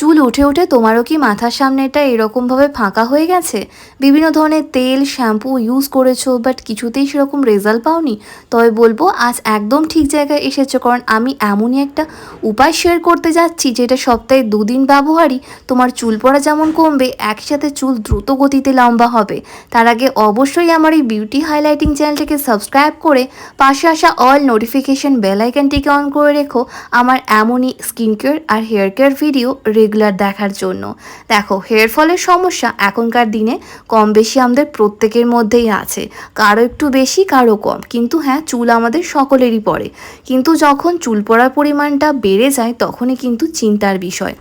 চুল উঠে উঠে তোমারও কি মাথার সামনেটা এরকমভাবে ফাঁকা হয়ে গেছে? বিভিন্ন ধরনের তেল, শ্যাম্পু ইউজ করেছ বাট কিছুতেই সেরকম রেজাল্ট পাওনি। তবে বলব, আজ একদম ঠিক জায়গায় এসেছ, কারণ আমি এমনই একটা উপায় শেয়ার করতে যাচ্ছি, যেটা সপ্তাহে দুদিন ব্যবহারই তোমার চুল পড়া যেমন কমবে, একসাথে চুল দ্রুত গতিতে লম্বা হবে। তার আগে অবশ্যই আমার এই বিউটি হাইলাইটিং চ্যানেলটিকে সাবস্ক্রাইব করে পাশে আসা অল নোটিফিকেশন বেল আইকনটিকে অন করে রেখো। আমার এমনই স্কিন কেয়ার আর হেয়ার কেয়ার ভিডিও রেগুলার দেখার জন্য। দেখো হেয়ার ফলের সমস্যা এখনকার দিনে কম বেশি আমাদের প্রত্যেকের মধ্যেই আছে। কারও একটু বেশি, কারও কম। কিন্তু হ্যাঁ চুল আমাদের সকলেরই পড়ে। কিন্তু যখন চুল পড়ার পরিমাণটা বেড়ে যায়, তখনই কিন্তু চিন্তার বিষয়।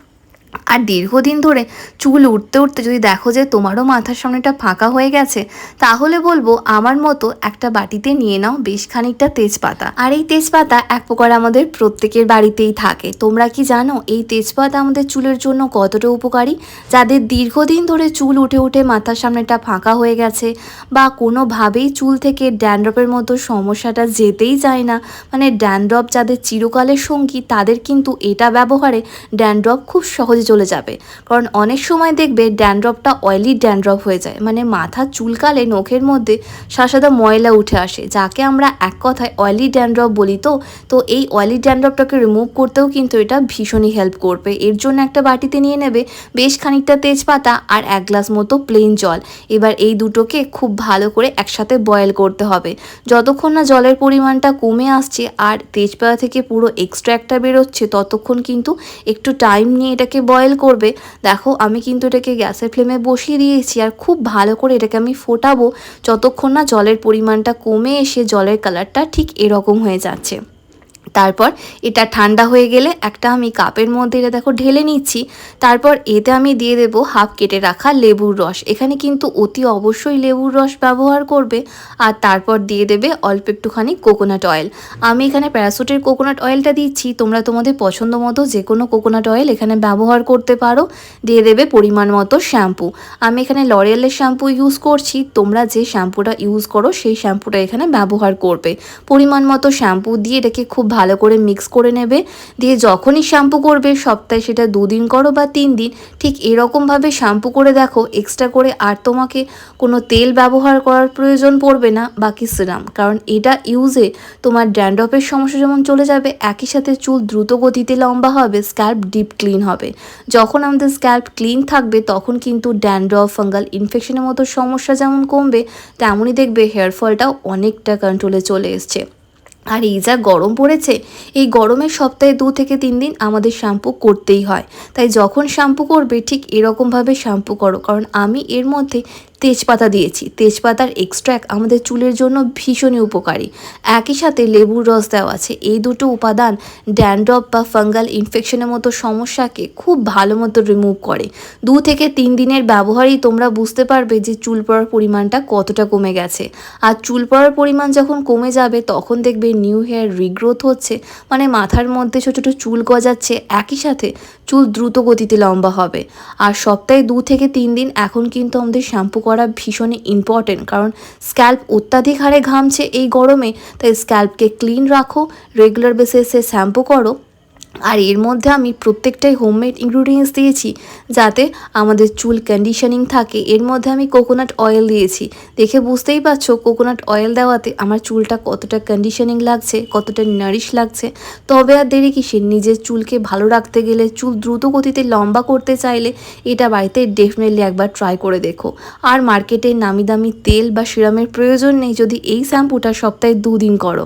আর দীর্ঘদিন ধরে চুল উঠতে উঠতে যদি দেখো যে তোমারও মাথার সামনেটা ফাঁকা হয়ে গেছে, তাহলে বলব আমার মতো একটা বাটিতে নিয়ে নাও বেশ খানিকটা তেজপাতা। আর এই তেজপাতা এক প্রকার আমাদের প্রত্যেকের বাড়িতেই থাকে। তোমরা কি জানো এই তেজপাতা আমাদের চুলের জন্য কতটা উপকারী? যাদের দীর্ঘদিন ধরে চুল উঠে উঠে মাথার সামনেটা ফাঁকা হয়ে গেছে বা কোনোভাবেই চুল থেকে ড্যান্ড্রপের মতো সমস্যাটা যেতেই যায় না মানে ড্যান্ড্রপ যাদের চিরকালের সঙ্গী তাদের কিন্তু এটা ব্যবহারে ড্যান্ড্রপ খুব সহজে চলে যাবে। কারণ অনেক সময় দেখবে ড্যান্ড্রপটা অয়েলি ড্যান্ড্রপ হয়ে যায়। মানে মাথা চুলকালে নখের মধ্যে সাদা ময়লা উঠে আসে, যাকে আমরা এক কথায় অয়েলি ড্যান্ড্রপ বলি তো। তো এই অয়েলি ড্যান্ড্রপটাকে রিমুভ করতেও কিন্তু এটা ভীষণই হেল্প করবে। এর জন্য একটা বাটিতে নিয়ে নেবে বেশ খানিকটা তেজপাতা আর এক গ্লাস মতো প্লেন জল। এবার এই দুটোকে খুব ভালো করে একসাথে বয়েল করতে হবে। যতক্ষণ না জলের পরিমাণটা কমে আসছে আর তেজপাতা থেকে পুরো এক্সট্র্যাক্টটা বেরোচ্ছে, ততক্ষণ কিন্তু একটু টাইম নিয়ে এটাকে বয়েল করবে। দেখো, আমি কিন্তু এটাকে গ্যাসের ফ্লেমে বসিয়ে দিয়েছি আর খুব ভালো করে এটাকে আমি ফোটাবো। যতক্ষণ না জলের পরিমাণটা কমে এসে জলের কালারটা ঠিক এরকম হয়ে যাচ্ছে। তারপর এটা ঠান্ডা হয়ে গেলে একটা আমি কাপের মধ্যে এটা দেখো ঢেলে নিচ্ছি। তারপর এতে আমি দিয়ে দেব হাফ কেটে রাখা লেবুর রস। এখানে কিন্তু অতি অবশ্যই লেবুর রস ব্যবহার করবে। আর তারপর দিয়ে দেবে অল্প একটুখানি কোকোনাট অয়েল আমি এখানে প্যারাসুটের কোকোনাট অয়েলটা দিচ্ছি। তোমরা তোমাদের পছন্দ মতো যে কোনো কোকোনাট অয়েল এখানে ব্যবহার করতে পারো। দিয়ে দেবে পরিমাণ মতো শ্যাম্পু। আমি এখানে লরিয়ালের শ্যাম্পু ইউজ করছি। তোমরা যে শ্যাম্পুটা ইউজ করো সেই শ্যাম্পুটা এখানে ব্যবহার করবে। পরিমাণ মতো শ্যাম্পু দিয়ে এটাকে খুব ভালো করে মিক্স করে নেবে। দিয়ে যখনই শ্যাম্পু করবে, সপ্তাহে সেটা দুদিন করো বা তিন দিন, ঠিক এরকমভাবে শ্যাম্পু করে দেখো এক্সট্রা করে আর তোমাকে কোনো তেল ব্যবহার করার প্রয়োজন পড়বে না, বাকি সিরাম কারণ এটা ইউজে তোমার ড্যান্ড্রপের সমস্যা যেমন চলে যাবে, একই সাথে চুল দ্রুত গতিতে লম্বা হবে স্ক্যাল্প ডিপ ক্লিন হবে। যখন আমাদের স্ক্যাল্প ক্লিন থাকবে, তখন কিন্তু ড্যান্ড্রপ ফাঙ্গাল ইনফেকশনের মতো সমস্যা যেমন কমবে, তেমনই দেখবে হেয়ার ফলটাও অনেকটা কন্ট্রোলে চলে এসছে। আর এই যা গরম পড়েছে, এই গরমের সপ্তাহে দু থেকে তিন দিন আমাদের শ্যাম্পু করতেই হয়। তাই যখন শ্যাম্পু করবে, ঠিক এরকমভাবে শ্যাম্পু করো। কারণ আমি এর মধ্যে তেজপাতা দিয়েছি। তেজপাতার এক্সট্র্যাক্ট আমাদের চুলের জন্য ভীষণই উপকারী। একই সাথে লেবুর রস দেওয়া আছে। এই দুটো উপাদান ড্যান্ড্রপ বা ফাঙ্গাল ইনফেকশনের মতো সমস্যাকে খুব ভালো মতো রিমুভ করে। দু থেকে তিন দিনের ব্যবহারেই তোমরা বুঝতে পারবে যে চুল পড়ার পরিমাণটা কতটা কমে গেছে। আর চুল পড়ার পরিমাণ যখন কমে যাবে, তখন দেখবে নিউ হেয়ার রিগ্রোথ হচ্ছে। মানে মাথার মধ্যে ছোটো ছোটো চুল গজাচ্ছে। একই সাথে চুল দ্রুত গতিতে লম্বা হবে। আর সপ্তাহে দু থেকে তিন দিন এখন কিন্তু আমাদের শ্যাম্পু করা ভীষণই ইম্পর্টেন্ট কারণ স্ক্যাল্প অত্যাধিক হারে ঘামছে এই গরমে, তাই স্ক্যাল্পকে ক্লিন রাখো রেগুলার বেসিসে শ্যাম্পু করো। আর এর মধ্যে আমি প্রত্যেকটাই হোমমেড ইনগ্রিডিয়েন্টস দিয়েছি যাতে আমাদের চুল কন্ডিশনিং থাকে। এর মধ্যে আমি কোকোনাট অয়েল দিয়েছি। দেখে বুঝতেই পারছ কোকোনাট অয়েল দেওয়াতে আমার চুলটা কতটা কন্ডিশনিং লাগছে, কতটা নারিশ লাগছে। তবে আর দেরি কিসে নিজের চুলকে ভালো রাখতে গেলে, চুল দ্রুত গতিতে লম্বা করতে চাইলে এটা বাড়িতে ডেফিনেটলি একবার ট্রাই করে দেখো। আর মার্কেটে নামি দামি তেল বা সিরামের প্রয়োজন নেই। যদি এই শ্যাম্পুটা সপ্তাহে দুদিন করো।